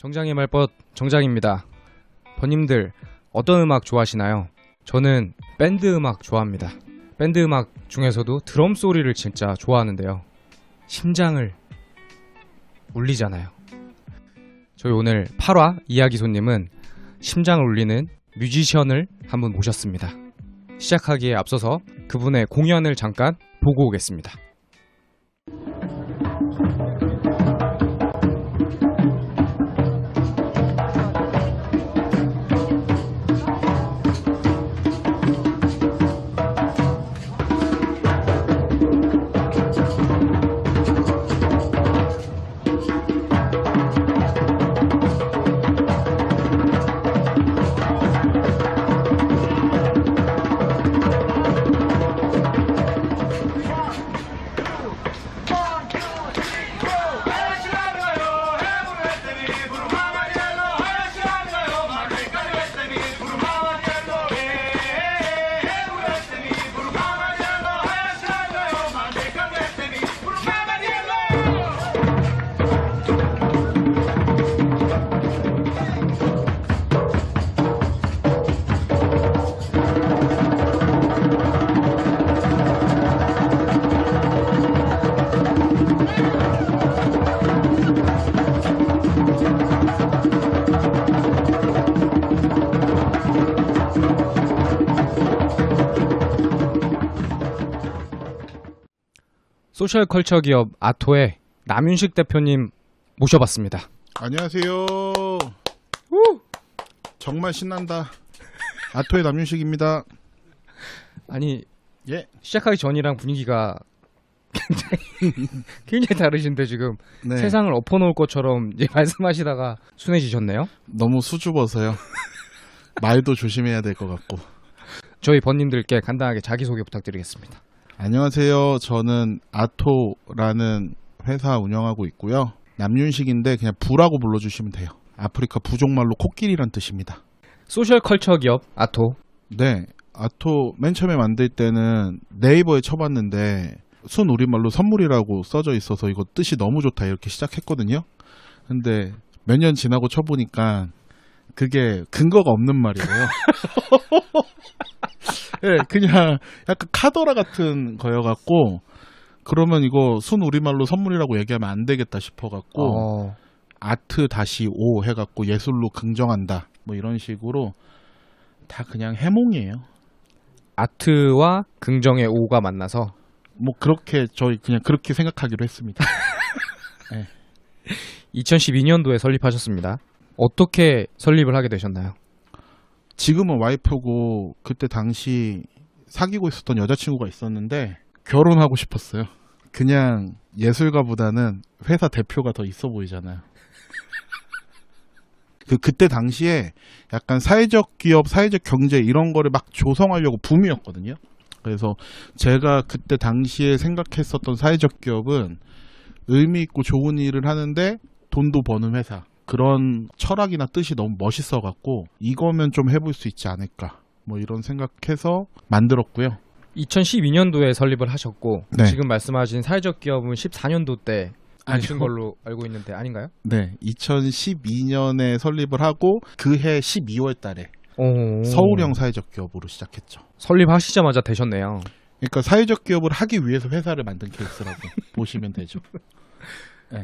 정장의 말벗 정장입니다. 번님들 어떤 음악 좋아하시나요? 저는 밴드 음악 좋아합니다. 밴드 음악 중에서도 드럼 소리를 진짜 좋아하는데요. 심장을 울리잖아요. 저희 오늘 8화 이야기 손님은 심장을 울리는 뮤지션을 한 분 모셨습니다. 시작하기에 앞서서 그분의 공연을 잠깐 보고 오겠습니다. 소셜컬처 기업 아토의 남윤식 대표님 모셔봤습니다. 안녕하세요. 정말 신난다. 아토의 남윤식입니다. 아니 예. 시작하기 전이랑 분위기가 굉장히 굉장히 다르신데 지금 네. 세상을 엎어놓을 것처럼 이제 말씀하시다가 순해지셨네요. 너무 수줍어서요. 말도 조심해야 될 것 같고. 저희 번님들께 간단하게 자기소개 부탁드리겠습니다. 안녕하세요. 저는 아토라는 회사 운영하고 있고요. 남윤식인데 그냥 부라고 불러주시면 돼요. 아프리카 부족말로 코끼리란 뜻입니다. 소셜 컬처 기업 아토 네. 아토 맨 처음에 만들 때는 네이버에 쳐봤는데 순 우리말로 선물이라고 써져 있어서 이거 뜻이 너무 좋다 이렇게 시작했거든요. 근데 몇 년 지나고 쳐보니까 그게 근거가 없는 말이에요. 예, 그냥 약간 카더라 같은 거여갖고 그러면 이거 순 우리말로 선물이라고 얘기하면 안 되겠다 싶어갖고 어, 아트 다시 오 해갖고 예술로 긍정한다 뭐 이런 식으로 다 그냥 해몽이에요. 아트와 긍정의 오가 만나서 뭐 그렇게 저희 그냥 그렇게 생각하기로 했습니다. 2012년도에 설립하셨습니다. 어떻게 설립을 하게 되셨나요? 지금은 와이프고 그때 당시 사귀고 있었던 여자친구가 있었는데 결혼하고 싶었어요. 그냥 예술가보다는 회사 대표가 더 있어 보이잖아요. 그 그때 당시에 약간 사회적 기업, 사회적 경제 이런 거를 막 조성하려고 붐이었거든요. 그래서 제가 그때 당시에 생각했었던 사회적 기업은 의미 있고 좋은 일을 하는데 돈도 버는 회사. 그런 철학이나 뜻이 너무 멋있어 갖고 이거면 좀 해볼 수 있지 않을까. 뭐 이런 생각해서 만들었고요. 2012년도에 설립을 하셨고 네. 지금 말씀하신 사회적 기업은 14년도 때 하신. 걸로 알고 있는데 아닌가요? 네, 2012년에 설립을 하고 그해 12월 달에 오. 서울형 사회적 기업으로 시작했죠. 설립하시자마자 되셨네요. 그러니까 사회적 기업을 하기 위해서 회사를 만든 케이스라고 보시면 되죠.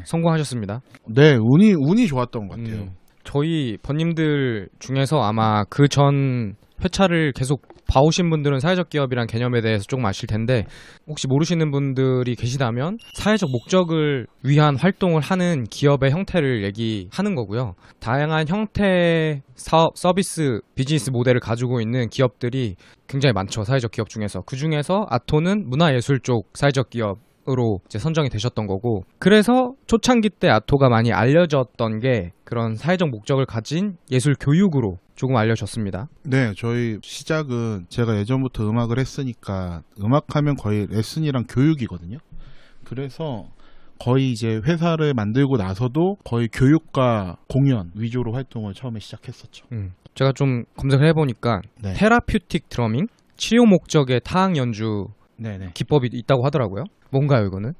성공하셨습니다. 네, 운이 운이 좋았던 것 같아요. 음, 저희 번님들 중에서 아마 그 전 회차를 계속 봐오신 분들은 사회적 기업이란 개념에 대해서 조금 아실 텐데 혹시 모르시는 분들이 계시다면 사회적 목적을 위한 활동을 하는 기업의 형태를 얘기하는 거고요. 다양한 형태의 사업, 서비스, 비즈니스 모델을 가지고 있는 기업들이 굉장히 많죠. 사회적 기업 중에서. 그 중에서 아토는 문화예술 쪽 사회적 기업 으로 이제 선정이 되셨던 거고 그래서 초창기 때 아토가 많이 알려졌던 게 그런 사회적 목적을 가진 예술 교육으로 조금 알려졌습니다. 네, 저희 시작은 제가 예전부터 음악을 했으니까 음악하면 거의 레슨이랑 교육이거든요. 그래서 거의 이제 회사를 만들고 나서도 거의 교육과 공연 위주로 활동을 처음에 시작했었죠. 음. 제가 좀 검색을 해보니까 네. 테라퓨틱 드러밍 치료 목적의 타악 연주 네네. 기법이 있다고 하더라고요. 뭔가요 이거는?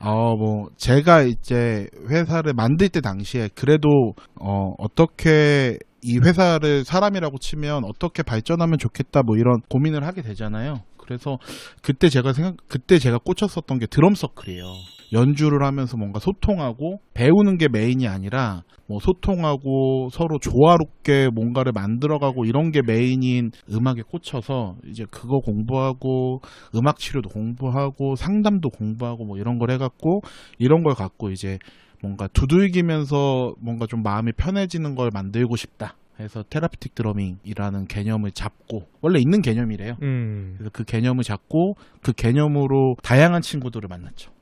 어, 뭐, 제가 이제 회사를 만들 때 당시에 그래도, 어, 어떻게 이 회사를 사람이라고 치면 어떻게 발전하면 좋겠다 뭐 이런 고민을 하게 되잖아요. 그래서 그때 제가 생각, 그때 제가 꽂혔었던 게 드럼 서클이에요. 연주를 하면서 뭔가 소통하고 배우는 게 메인이 아니라 뭐 소통하고 서로 조화롭게 뭔가를 만들어가고 이런 게 메인인 음악에 꽂혀서 이제 그거 공부하고 음악 치료도 공부하고 상담도 공부하고 뭐 이런 걸 해갖고 이런 걸 갖고 이제 뭔가 두들기면서 뭔가 좀 마음이 편해지는 걸 만들고 싶다. 해서 테라피틱 드러밍이라는 개념을 잡고 원래 있는 개념이래요. 음. 그래서 그 개념을 잡고 그 개념으로 다양한 친구들을 만났죠.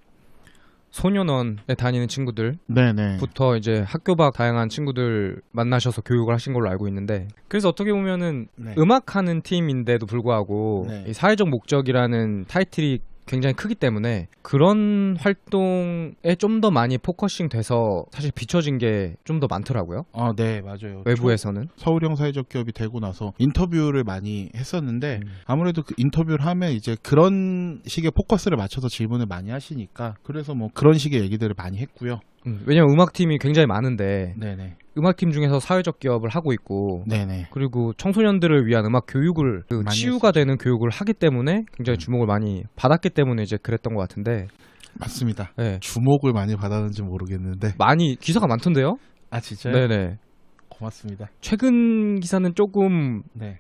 소년원에 다니는 친구들부터 네네. 이제 학교 밖 다양한 친구들 만나셔서 교육을 하신 걸로 알고 있는데 그래서 어떻게 보면은 네. 음악하는 팀인데도 불구하고 네. 이 사회적 목적이라는 타이틀이 굉장히 크기 때문에 그런 활동에 좀 더 많이 포커싱 돼서 사실 비춰진 게 좀 더 많더라고요. 아, 네, 맞아요. 외부에서는. 서울형 사회적 기업이 되고 나서 인터뷰를 많이 했었는데 음. 아무래도 그 인터뷰를 하면 이제 그런 식의 포커스를 맞춰서 질문을 많이 하시니까 그래서 뭐 그런 식의 얘기들을 많이 했고요. 음, 왜냐면 음악팀이 굉장히 많은데 네네. 음악팀 중에서 사회적 기업을 하고 있고 네네. 그리고 청소년들을 위한 음악 교육을 그 치유가 되는 교육을 하기 때문에 굉장히 음. 주목을 많이 받았기 때문에 이제 그랬던 것 같은데 맞습니다. 네. 주목을 많이 받았는지 모르겠는데. 많이 기사가 많던데요? 아, 진짜요? 네네. 고맙습니다. 최근 기사는 조금 네.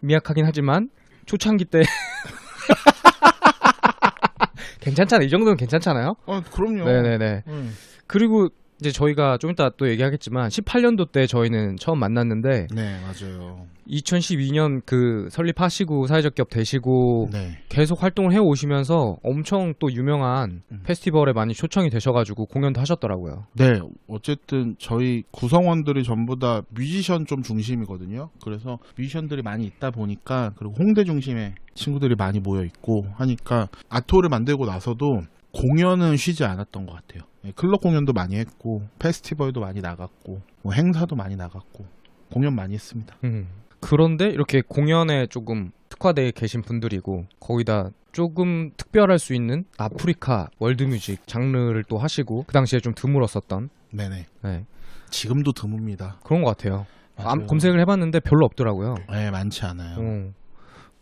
미약하긴 하지만 초창기 때 괜찮잖아요. 이 정도는 괜찮잖아요. 어, 그럼요. 네네네. 음. 그리고 이제 저희가 좀 이따 또 얘기하겠지만 18년도 때 저희는 처음 만났는데 네, 맞아요. 2012년 그 설립하시고 사회적 기업 되시고 네. 계속 활동을 해 오시면서 엄청 또 유명한 음. 페스티벌에 많이 초청이 되셔가지고 공연도 하셨더라고요. 네, 어쨌든 저희 구성원들이 전부 다 뮤지션 좀 중심이거든요. 그래서 뮤지션들이 많이 있다 보니까 그리고 홍대 중심에 친구들이 많이 모여 있고 하니까 아토를 만들고 나서도 공연은 쉬지 않았던 것 같아요. 예, 클럽 공연도 많이 했고 페스티벌도 많이 나갔고 뭐 행사도 많이 나갔고 공연 많이 했습니다. 음. 그런데 이렇게 공연에 조금 특화되어 계신 분들이고 거기다 조금 특별할 수 있는 아프리카 월드뮤직 장르를 또 하시고 그 당시에 좀 드물었었던 네네. 네, 지금도 드뭅니다. 그런 것 같아요. 암- 맞아요. 검색을 해봤는데 별로 없더라고요. 네, 많지 않아요. 어.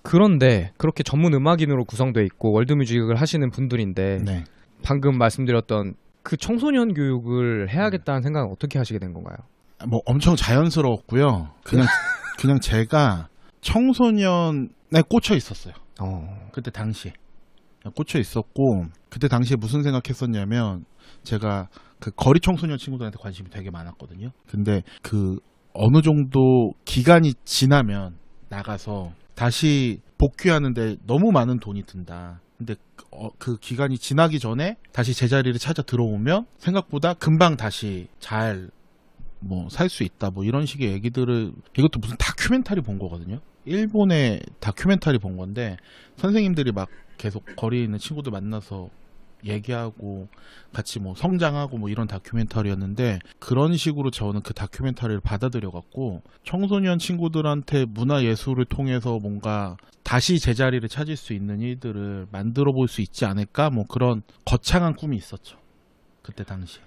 그런데 그렇게 전문 음악인으로 구성돼 있고 월드뮤직을 하시는 분들인데 네. 방금 말씀드렸던 그 청소년 교육을 해야겠다는 생각은 어떻게 하시게 된 건가요? 뭐 엄청 자연스러웠고요. 그냥 그냥 제가 청소년에 꽂혀 있었어요. 어. 그때 당시에 꽂혀 있었고 그때 당시에 무슨 생각했었냐면 제가 그 거리 청소년 친구들한테 관심이 되게 많았거든요. 근데 그 어느 정도 기간이 지나면 나가서 다시 복귀하는데 너무 많은 돈이 든다. 근데 그, 어, 그 기간이 지나기 전에 다시 제자리를 찾아 들어오면 생각보다 금방 다시 잘 뭐 살 수 있다 뭐 이런 식의 얘기들을 이것도 무슨 다큐멘터리 본 거거든요. 일본의 다큐멘터리 본 건데 선생님들이 막 계속 거리에 있는 친구들 만나서 얘기하고 같이 뭐 성장하고 뭐 이런 다큐멘터리였는데 그런 식으로 저는 그 다큐멘터리를 받아들여 갖고 청소년 친구들한테 문화 예술을 통해서 뭔가 다시 제자리를 찾을 수 있는 일들을 만들어 볼 수 있지 않을까 뭐 그런 거창한 꿈이 있었죠. 그때 당시.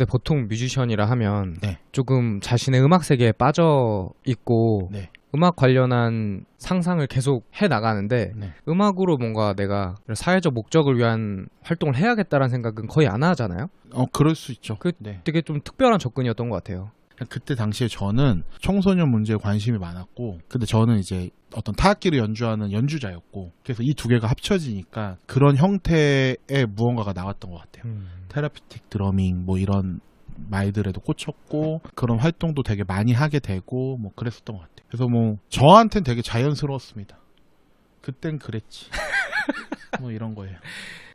근데 보통 뮤지션이라 하면 네. 조금 자신의 음악 세계에 빠져 있고 네. 음악 관련한 상상을 계속 해 나가는데 네. 음악으로 뭔가 내가 사회적 목적을 위한 활동을 해야겠다라는 생각은 거의 안 하잖아요. 어 그럴 수 있죠. 그- 네. 되게 좀 특별한 접근이었던 것 같아요. 그때 당시에 저는 청소년 문제에 관심이 많았고, 근데 저는 이제 어떤 타악기를 연주하는 연주자였고, 그래서 이 두 개가 합쳐지니까 그런 형태의 무언가가 나왔던 것 같아요. 테라피틱 드러밍 뭐 이런 말들에도 꽂혔고 그런 활동도 되게 많이 하게 되고 뭐 그랬었던 것 같아요. 그래서 뭐 저한텐 되게 자연스러웠습니다. 그땐 그랬지. 뭐 이런 거예요.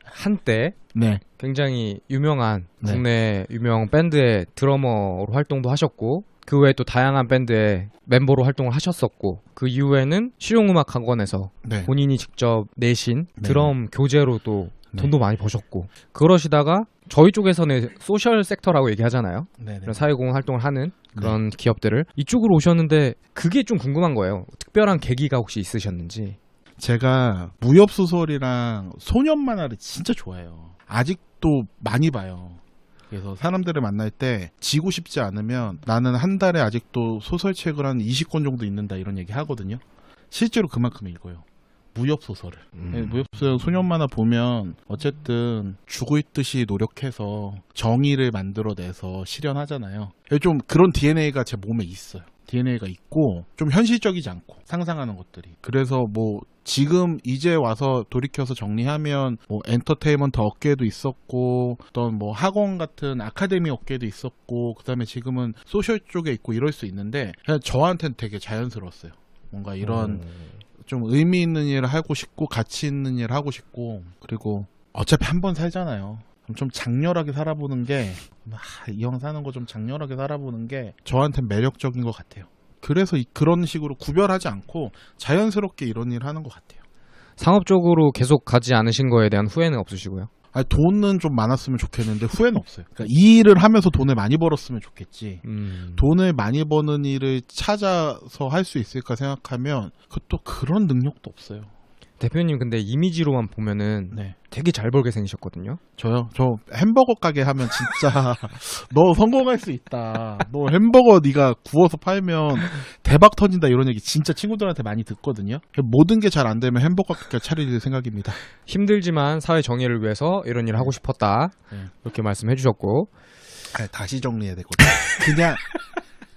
한때 네, 굉장히 유명한 네. 국내 유명 밴드의 드러머로 활동도 하셨고 그 외에 또 다양한 밴드의 멤버로 활동을 하셨었고 그 이후에는 실용음악 학원에서 네, 본인이 직접 내신 네. 드럼 교재로 또 네. 돈도 많이 버셨고 그러시다가 저희 쪽에서는 소셜 섹터라고 얘기하잖아요. 그런 사회공헌 활동을 하는 그런 기업들을 이쪽으로 오셨는데 그게 좀 궁금한 거예요. 특별한 계기가 혹시 있으셨는지. 제가 무협 소설이랑 소년 만화를 진짜 좋아해요. 아직도 많이 봐요. 그래서 사람들을 만날 때 지고 싶지 않으면 나는 한 달에 아직도 소설책을 한 20권 정도 읽는다 이런 얘기 하거든요. 실제로 그만큼 읽어요. 무협 소설을. 네, 무협 소설 소년 만화 보면 어쨌든 죽고 있듯이 노력해서 정의를 만들어내서 실현하잖아요. 좀 그런 DNA가 제 몸에 있어요. DNA가 있고 좀 현실적이지 않고 상상하는 것들이. 그래서 뭐 지금 이제 와서 돌이켜서 정리하면 뭐 엔터테인먼트 업계도 있었고 어떤 뭐 학원 같은 아카데미 업계도 있었고 그다음에 지금은 소셜 쪽에 있고 이럴 수 있는데 그냥 저한테는 되게 자연스러웠어요. 뭔가 이런 좀 의미 있는 일을 하고 싶고 가치 있는 일을 하고 싶고 그리고 어차피 한 번 살잖아요. 좀 장렬하게 살아보는 게 이왕 사는 거 좀 장렬하게 살아보는 게 저한테 매력적인 것 같아요. 그래서 이- 그런 식으로 구별하지 않고 자연스럽게 이런 일을 하는 것 같아요. 상업적으로 계속 가지 않으신 거에 대한 후회는 없으시고요. 아니, 돈은 좀 많았으면 좋겠는데 후회는 없어요. 그러니까 이 일을 하면서 돈을 많이 벌었으면 좋겠지. 음. 돈을 많이 버는 일을 찾아서 할 수 있을까 생각하면 그것도 그런 능력도 없어요. 대표님 근데 이미지로만 보면은 네. 되게 잘 벌게 생기셨거든요. 저요? 저 햄버거 가게 하면 진짜 너 성공할 수 있다. 너 햄버거 네가 구워서 팔면 대박 터진다 이런 얘기 진짜 친구들한테 많이 듣거든요. 모든 게 잘 안 되면 햄버거 가게 차릴 생각입니다. 힘들지만 사회 정의를 위해서 이런 일을 하고 싶었다. 네. 이렇게 말씀해 주셨고 아, 다시 정리해야 되거든. 그냥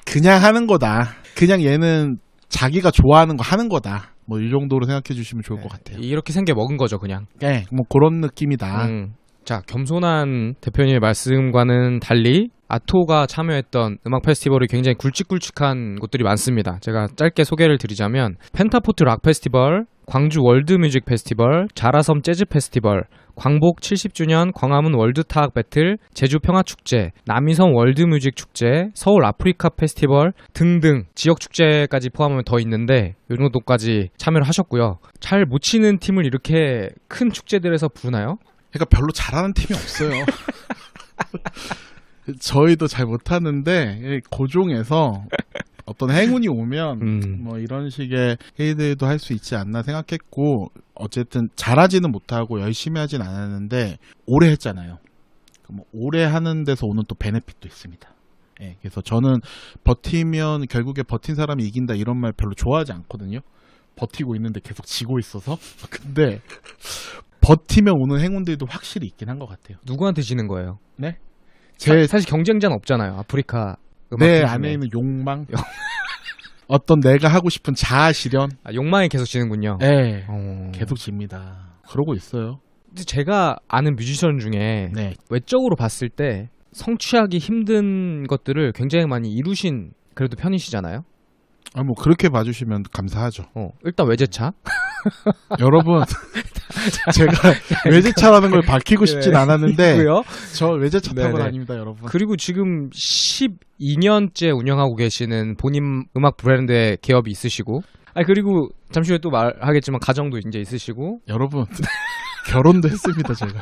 그냥 하는 거다. 그냥 얘는 자기가 좋아하는 거 하는 거다. 뭐 이 정도로 생각해 주시면 좋을 것 같아요. 이렇게 생겨 먹은 거죠, 그냥. 네, 뭐 그런 느낌이다. 음. 자, 겸손한 대표님의 말씀과는 달리 아토가 참여했던 음악 페스티벌이 굉장히 굵직굵직한 곳들이 많습니다. 제가 짧게 소개를 드리자면 펜타포트 락 페스티벌, 광주 월드 뮤직 페스티벌, 자라섬 재즈 페스티벌, 광복 70주년 광화문 월드 타악 배틀, 제주 평화 축제, 남이섬 월드 뮤직 축제, 서울 아프리카 페스티벌 등등 지역 축제까지 포함하면 더 있는데 요 정도까지 참여를 하셨고요. 잘 못 치는 팀을 이렇게 큰 축제들에서 부르나요? 그러니까 별로 잘하는 팀이 없어요. 저희도 잘 못하는데 고종에서 어떤 행운이 오면 음. 뭐 이런 식의 회의들도 할 수 있지 않나 생각했고 어쨌든 잘하지는 못하고 열심히 하진 않았는데 오래 했잖아요. 그럼 오래 하는 데서 오는 또 베네핏도 있습니다. 예, 그래서 저는 버티면 결국에 버틴 사람이 이긴다 이런 말 별로 좋아하지 않거든요. 버티고 있는데 계속 지고 있어서. 근데 버티면 오는 행운들도 확실히 있긴 한 것 같아요. 누구한테 지는 거예요? 제 사, 사실 경쟁자는 없잖아요. 아프리카 음악 내팀 중에. 안에 있는 욕망, 어떤 내가 하고 싶은 자아 실현, 아, 욕망에 계속 지는군요. 예, 어. 계속 집니다. 그러고 있어요. 근데 제가 아는 뮤지션 중에 네, 외적으로 봤을 때 성취하기 힘든 것들을 굉장히 많이 이루신 그래도 편이시잖아요. 아, 뭐 그렇게 봐주시면 감사하죠. 어, 일단 외제차. 여러분, 제가 외제차라는 걸 밝히고 싶진 않았는데 있고요. 저 외제차 타고 네네. 다닙니다, 여러분. 그리고 지금 12년째 운영하고 계시는 본인 음악 브랜드의 기업이 있으시고, 아 그리고 잠시 후에 또 말하겠지만 가정도 이제 있으시고, 여러분, 결혼도 했습니다, 제가.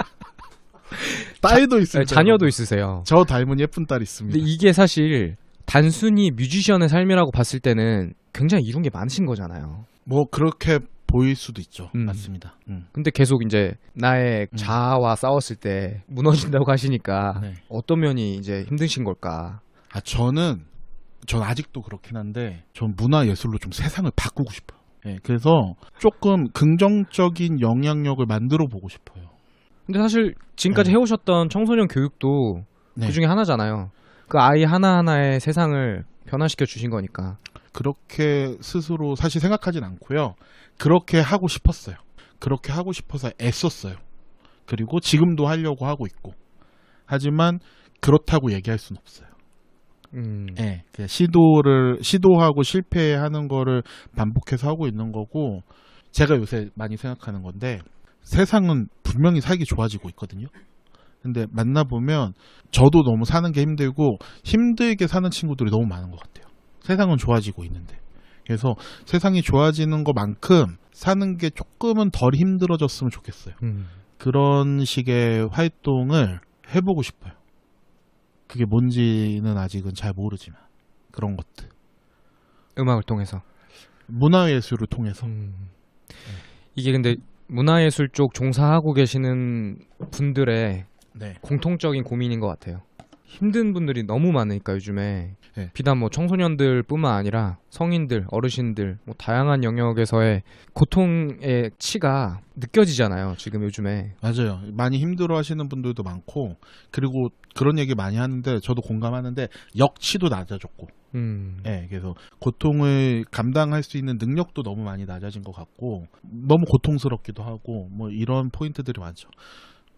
딸도 네, 있습니다. 자녀도. 있으세요. 저 닮은 예쁜 딸 있습니다. 근데 이게 사실 단순히 뮤지션의 삶이라고 봤을 때는 굉장히 이룬 게 많으신 거잖아요. 뭐 그렇게 보일 수도 있죠. 음. 맞습니다. 음. 근데 계속 이제 나의 음. 자아와 싸웠을 때 무너진다고 하시니까 네. 어떤 면이 이제 힘드신 걸까? 아 저는 전 아직도 그렇긴 한데 전 문화 예술로 좀 세상을 바꾸고 싶어요. 예, 그래서 조금 긍정적인 영향력을 만들어 보고 싶어요. 근데 사실 지금까지 네. 해오셨던 청소년 교육도 네. 그 중에 하나잖아요. 그 아이 하나하나의 세상을 변화시켜 주신 거니까. 그렇게 스스로 사실 생각하진 않고요. 그렇게 하고 싶었어요. 그렇게 하고 싶어서 애썼어요. 그리고 지금도 하려고 하고 있고. 하지만 그렇다고 얘기할 수는 없어요. 음. 예, 그 시도를 시도하고 실패하는 거를 반복해서 하고 있는 거고 제가 요새 많이 생각하는 건데 세상은 분명히 살기 좋아지고 있거든요. 근데 만나 보면 저도 너무 사는 게 힘들고 힘들게 사는 친구들이 너무 많은 것 같아요. 세상은 좋아지고 있는데. 그래서 세상이 좋아지는 것만큼 사는 게 조금은 덜 힘들어졌으면 좋겠어요. 음. 그런 식의 활동을 해보고 싶어요. 그게 뭔지는 아직은 잘 모르지만 그런 것들 음악을 통해서. 문화예술을 통해서 음. 이게 근데 문화예술 쪽 종사하고 계시는 분들의 네. 공통적인 고민인 것 같아요. 힘든 분들이 너무 많으니까 요즘에 네. 비단 뭐 청소년들뿐만 아니라 성인들, 어르신들, 뭐 다양한 영역에서의 고통의 치가 느껴지잖아요. 지금 요즘에 맞아요. 많이 힘들어 하시는 분들도 많고, 그리고 그런 얘기 많이 하는데, 저도 공감하는데, 역치도 낮아졌고, 음, 예, 그래서 고통을 감당할 수 있는 능력도 너무 많이 낮아진 것 같고, 너무 고통스럽기도 하고, 뭐 이런 포인트들이 많죠.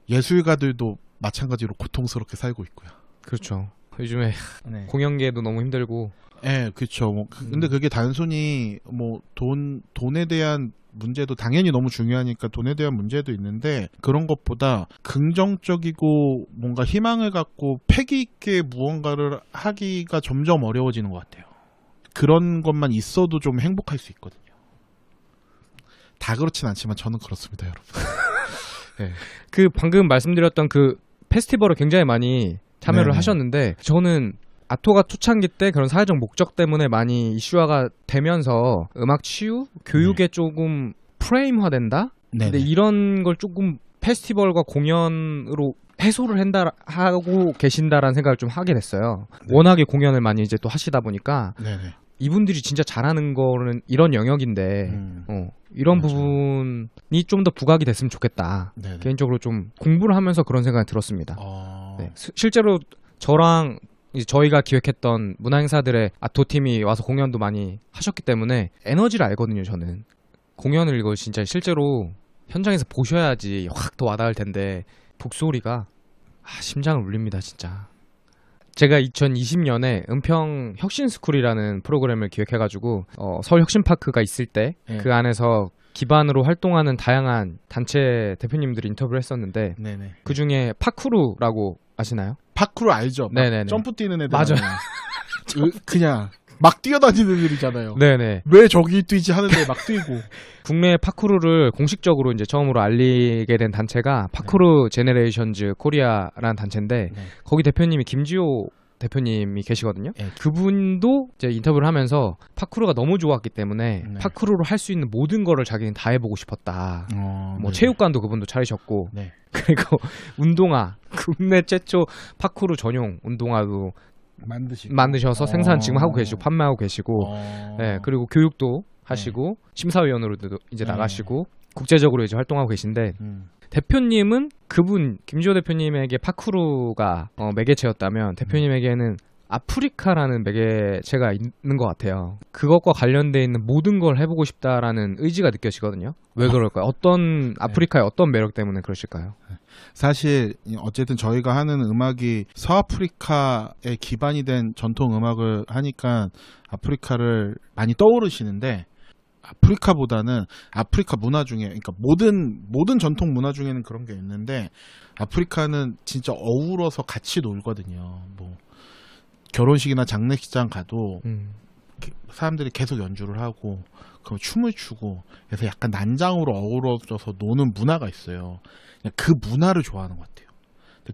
예술가들도 마찬가지로 고통스럽게 살고 있고요. 그렇죠. 요즘에 네. 공연계도 너무 힘들고 예, 그렇죠. 뭐, 그- 근데 음. 그게 단순히 뭐 돈 돈에 대한 문제도 당연히 너무 중요하니까 돈에 대한 문제도 있는데 그런 것보다 긍정적이고 뭔가 희망을 갖고 패기 있게 무언가를 하기가 점점 어려워지는 것 같아요. 그런 것만 있어도 좀 행복할 수 있거든요. 다 그렇진 않지만 저는 그렇습니다, 여러분. 그 방금 말씀드렸던 그 페스티벌을 굉장히 많이 참여를 네네. 하셨는데 저는 아토가 초창기 때 그런 사회적 목적 때문에 많이 이슈화가 되면서 음악 치유 교육에 조금 프레임화된다. 네. 근데 이런 걸 조금 페스티벌과 공연으로 해소를 한다 하고 계신다라는 생각을 좀 하게 됐어요. 네. 워낙에 공연을 많이 이제 또 하시다 보니까 네네. 이분들이 진짜 잘하는 거는 이런 영역인데 음, 어, 이런 맞아요. 부분이 좀 더 부각이 됐으면 좋겠다. 네네. 개인적으로 좀 공부를 하면서 그런 생각이 들었습니다. 어, 네, 스- 실제로 저랑 이제 저희가 기획했던 문화 행사들의 아토 팀이 와서 공연도 많이 하셨기 때문에 에너지를 알거든요. 저는 공연을 이거 진짜 실제로 현장에서 보셔야지 확 더 와닿을 텐데 북소리가 아, 심장을 울립니다, 진짜. 제가 2020년에 은평 혁신스쿨이라는 프로그램을 기획해가지고 어, 서울 혁신파크가 있을 때그 네. 안에서 기반으로 활동하는 다양한 단체 대표님들이 인터뷰를 했었는데 네네. 그 중에 파쿠루라고 아시나요? 파크로 알죠? 막 네네네. 점프 뛰는 애들. 맞아요. 으, 그냥 막 뛰어다니는 애들이잖아요. 네네. 왜 저기 뛰지 하는데 막 뛰고. 국내 파쿠르를 공식적으로 이제 처음으로 알리게 된 단체가 파쿠르 제네레이션즈 코리아라는 단체인데 네. 거기 대표님이 김지호 대표님이 계시거든요. 네. 그분도 이제 인터뷰를 하면서 파쿠르가 너무 좋았기 때문에 네. 파쿠르로 할 수 있는 모든 거를 자기는 다 해보고 싶었다. 어, 뭐 네. 체육관도 그분도 차리셨고 네. 그리고 운동화 국내 최초 파쿠르 전용 운동화도 만드시고 만드셔서 생산 지금 하고 어. 계시고 판매하고 계시고 어. 네, 그리고 교육도 하시고 심사위원으로도 이제 네. 나가시고 국제적으로 이제 활동하고 계신데 음. 대표님은 그분 김지호 대표님에게 파쿠르가 어, 매개체였다면 대표님에게는 아프리카라는 매개체가 있는 것 같아요. 그것과 관련돼 있는 모든 걸 해보고 싶다라는 의지가 느껴지거든요. 왜 그럴까요? 어떤 아프리카의 어떤 매력 때문에 그러실까요? 사실 어쨌든 저희가 하는 음악이 서아프리카에 기반이 된 전통 음악을 하니까 아프리카를 많이 떠오르시는데 아프리카보다는 아프리카 문화 중에 그러니까 모든 모든 전통 문화 중에는 그런 게 있는데 아프리카는 진짜 어우러서 같이 놀거든요. 뭐 결혼식이나 장례식장 가도 음, 사람들이 계속 연주를 하고 그럼 춤을 추고 그래서 약간 난장으로 어우러져서 노는 문화가 있어요. 그 문화를 좋아하는 것 같아요.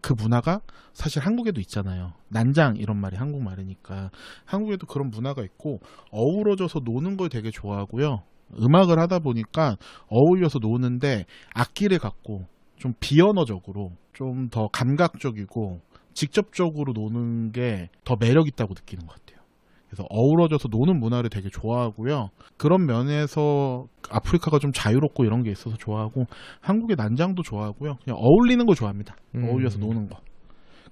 그 문화가 사실 한국에도 있잖아요. 난장 이런 말이 한국 말이니까 한국에도 그런 문화가 있고 어우러져서 노는 걸 되게 좋아하고요. 음악을 하다 보니까 어울려서 노는데 악기를 갖고 좀 비언어적으로 좀 더 감각적이고 직접적으로 노는 게 더 매력 있다고 느끼는 것 같아요. 그래서 어우러져서 노는 문화를 되게 좋아하고요. 그런 면에서 아프리카가 좀 자유롭고 이런 게 있어서 좋아하고 한국의 난장도 좋아하고요. 그냥 어울리는 거 좋아합니다. 음. 어울려서 노는 거.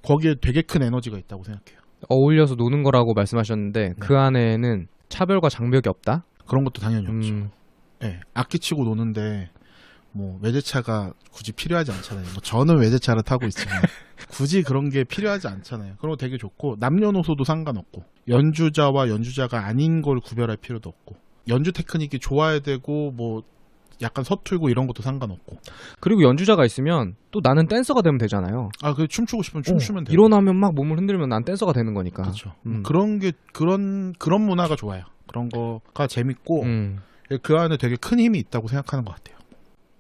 거기에 되게 큰 에너지가 있다고 생각해요. 어울려서 노는 거라고 말씀하셨는데 그 안에는 차별과 장벽이 없다. 그런 것도 당연히 없죠. 음, 예, 악기 치고 노는데 뭐 외제차가 굳이 필요하지 않잖아요. 뭐 저는 외제차를 타고 있지만 굳이 그런 게 필요하지 않잖아요. 그런 거 되게 좋고 남녀노소도 상관없고 연주자와 연주자가 아닌 걸 구별할 필요도 없고 연주 테크닉이 좋아야 되고 뭐 약간 서툴고 이런 것도 상관없고 그리고 연주자가 있으면 또 나는 댄서가 되면 되잖아요. 아 그 춤추고 싶으면 춤추면 어, 돼요. 일어나면 막 몸을 흔들면 난 댄서가 되는 거니까. 그렇죠. 음. 그런 게 그런 그런 문화가 좋아요. 그런 거가 재밌고 음. 그 안에 되게 큰 힘이 있다고 생각하는 것 같아요.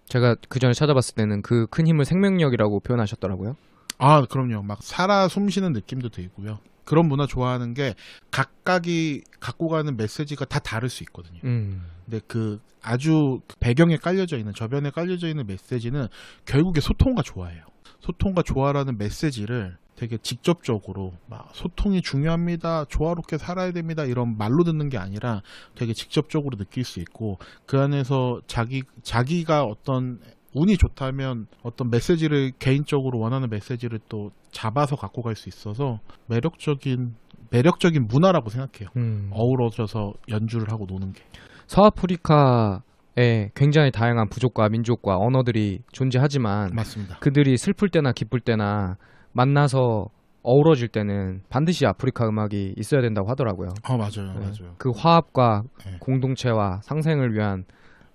제가 그 전에 찾아봤을 때는 그 큰 힘을 생명력이라고 표현하셨더라고요. 아, 그럼요. 막 살아 숨쉬는 느낌도 들고요. 그런 문화 좋아하는 게 각각이 갖고 가는 메시지가 다 다를 수 있거든요. 음. 근데 그 아주 배경에 깔려져 있는 저변에 깔려져 있는 메시지는 결국에 소통과 조화예요. 소통과 조화라는 메시지를 되게 직접적으로 막 소통이 중요합니다. 조화롭게 살아야 됩니다. 이런 말로 듣는 게 아니라 되게 직접적으로 느낄 수 있고 그 안에서 자기 자기가 어떤 운이 좋다면 어떤 메시지를 개인적으로 원하는 메시지를 또 잡아서 갖고 갈 수 있어서 매력적인 매력적인 문화라고 생각해요. 음. 어우러져서 연주를 하고 노는 게. 서아프리카에 굉장히 다양한 부족과 민족과 언어들이 존재하지만 맞습니다. 그들이 슬플 때나 기쁠 때나 만나서 어우러질 때는 반드시 아프리카 음악이 있어야 된다고 하더라고요. 아 맞아요, 네. 맞아요. 그 화합과 네. 공동체와 상생을 위한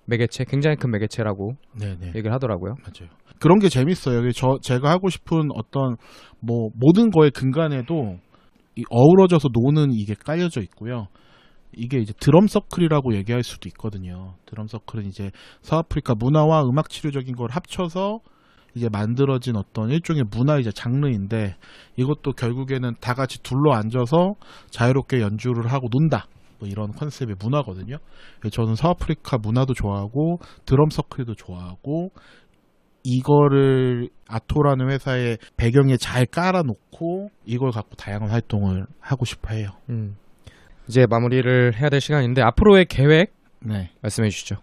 매개체, 굉장히 큰 매개체라고 네, 네, 얘기를 하더라고요. 맞아요. 그런 게 재밌어요. 저 제가 하고 싶은 어떤 뭐 모든 거의 근간에도 이 어우러져서 노는 이게 깔려져 있고요. 이게 이제 드럼 서클이라고 얘기할 수도 있거든요. 드럼 서클은 이제 서아프리카 문화와 음악 치료적인 걸 합쳐서 이제 만들어진 어떤 일종의 문화이자 장르인데 이것도 결국에는 다 같이 둘러 앉아서 자유롭게 연주를 하고 논다. 뭐 이런 컨셉의 문화거든요. 저는 서아프리카 문화도 좋아하고 드럼 서클도 좋아하고 이거를 아토라는 회사의 배경에 잘 깔아놓고 이걸 갖고 다양한 활동을 하고 싶어 해요. 음. 이제 마무리를 해야 될 시간인데 앞으로의 계획 네. 말씀해 주시죠.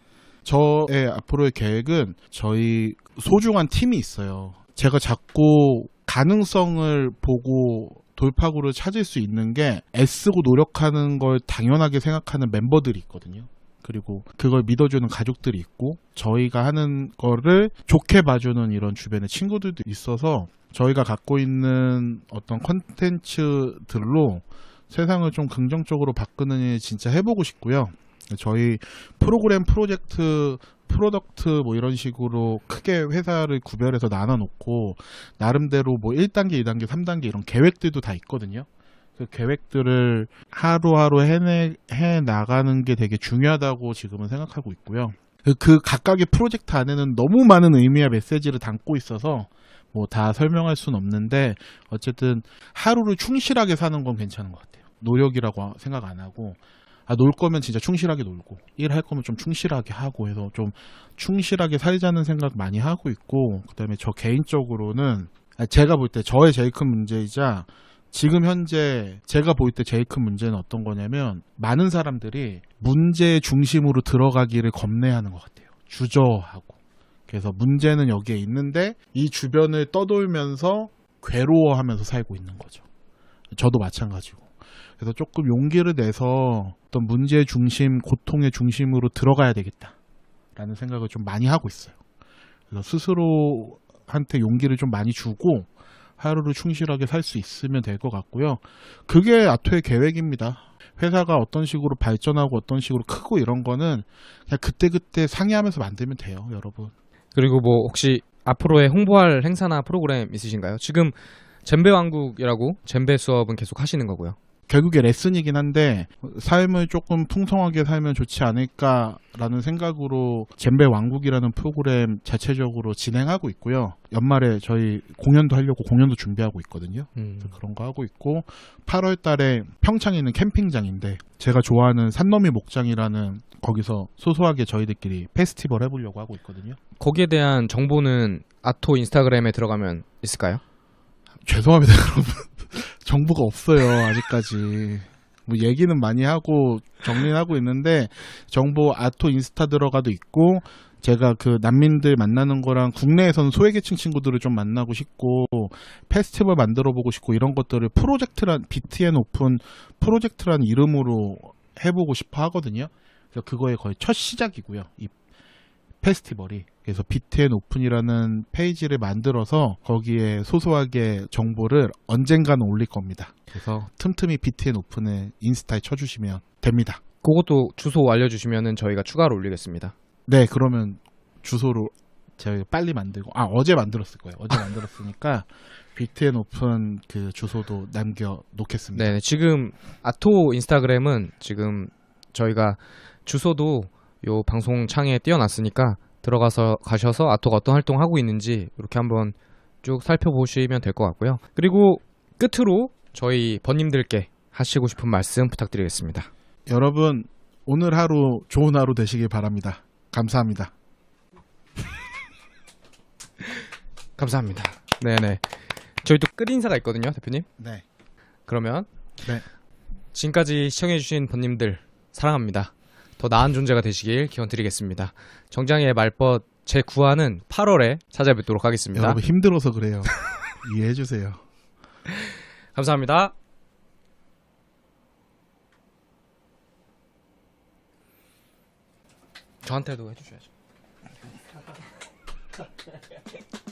저의 앞으로의 계획은 저희 소중한 팀이 있어요. 제가 자꾸 가능성을 보고 돌파구를 찾을 수 있는 게 애쓰고 노력하는 걸 당연하게 생각하는 멤버들이 있거든요. 그리고 그걸 믿어주는 가족들이 있고 저희가 하는 거를 좋게 봐주는 이런 주변의 친구들도 있어서 저희가 갖고 있는 어떤 컨텐츠들로 세상을 좀 긍정적으로 바꾸는 일 진짜 해보고 싶고요. 저희 프로그램 프로젝트 프로덕트 뭐 이런 식으로 크게 회사를 구별해서 나눠 놓고 나름대로 뭐 1단계, 2단계, 3단계 이런 계획들도 다 있거든요. 그 계획들을 하루하루 해내 해 나가는 게 되게 중요하다고 지금은 생각하고 있고요. 그, 그 각각의 프로젝트 안에는 너무 많은 의미와 메시지를 담고 있어서 뭐 다 설명할 수는 없는데 어쨌든 하루를 충실하게 사는 건 괜찮은 것 같아요. 노력이라고 생각 안 하고 아, 놀 거면 진짜 충실하게 놀고, 일 할 거면 좀 충실하게 하고 해서 좀 충실하게 살자는 생각 많이 하고 있고, 그 다음에 저 개인적으로는, 아, 제가 볼 때 저의 제일 큰 문제이자, 지금 현재 제가 볼 때 제일 큰 문제는 어떤 거냐면, 많은 사람들이 문제 중심으로 들어가기를 겁내하는 것 같아요. 주저하고. 그래서 문제는 여기에 있는데, 이 주변을 떠돌면서 괴로워하면서 살고 있는 거죠. 저도 마찬가지고. 그래서 조금 용기를 내서 어떤 문제의 중심, 고통의 중심으로 들어가야 되겠다라는 생각을 좀 많이 하고 있어요. 그래서 스스로한테 용기를 좀 많이 주고 하루를 충실하게 살 수 있으면 될 것 같고요. 그게 아토의 계획입니다. 회사가 어떤 식으로 발전하고 어떤 식으로 크고 이런 거는 그냥 그때그때 상의하면서 만들면 돼요, 여러분. 그리고 뭐 혹시 앞으로의 홍보할 행사나 프로그램 있으신가요? 지금 젬베 왕국이라고 젬베 수업은 계속 하시는 거고요. 결국에 레슨이긴 한데 삶을 조금 풍성하게 살면 좋지 않을까라는 생각으로 젬베 왕국이라는 프로그램 자체적으로 진행하고 있고요. 연말에 저희 공연도 하려고 공연도 준비하고 있거든요. 음. 그런 거 하고 있고 8월 달에 평창에 있는 캠핑장인데 제가 좋아하는 산너미 목장이라는 거기서 소소하게 저희들끼리 페스티벌 해보려고 하고 있거든요. 거기에 대한 정보는 아토 인스타그램에 들어가면 있을까요? 죄송합니다, 여러분. 정보가 없어요, 아직까지. 뭐 얘기는 많이 하고 정리는 하고 있는데 정보 아토 인스타 들어가도 있고 제가 그 난민들 만나는 거랑 국내에서는 소외계층 친구들을 좀 만나고 싶고 페스티벌 만들어 보고 싶고 이런 것들을 프로젝트란 BTN 오픈 프로젝트란 이름으로 해보고 싶어 하거든요. 그래서 그거의 거의 첫 시작이고요. 이 페스티벌이 그래서 BTN 오픈이라는 페이지를 만들어서 거기에 소소하게 정보를 언젠가는 올릴 겁니다. 그래서 틈틈이 BTN 오픈을 인스타에 쳐주시면 됩니다. 그것도 주소 알려주시면은 저희가 추가로 올리겠습니다. 네, 그러면 주소로 제가 빨리 만들고 아 어제 만들었을 거예요. 어제 만들었으니까 BTN 오픈 그 주소도 남겨 놓겠습니다. 네, 지금 아토 인스타그램은 지금 저희가 주소도 요 방송 창에 띄워놨으니까 들어가서 가셔서 아토가 어떤 활동 하고 있는지 이렇게 한번 쭉 살펴보시면 될 것 같고요. 그리고 끝으로 저희 번님들께 하시고 싶은 말씀 부탁드리겠습니다. 여러분 오늘 하루 좋은 하루 되시길 바랍니다. 감사합니다. 감사합니다. 네네. 저희 또 끝 인사가 있거든요, 대표님. 네. 그러면 네. 지금까지 시청해주신 번님들 사랑합니다. 더 나은 존재가 되시길 기원드리겠습니다. 정장의 말벗 제 9화는 8월에 찾아뵙도록 하겠습니다. 여러분 힘들어서 그래요. 이해해 주세요. 감사합니다. 저한테도 해주셔야죠.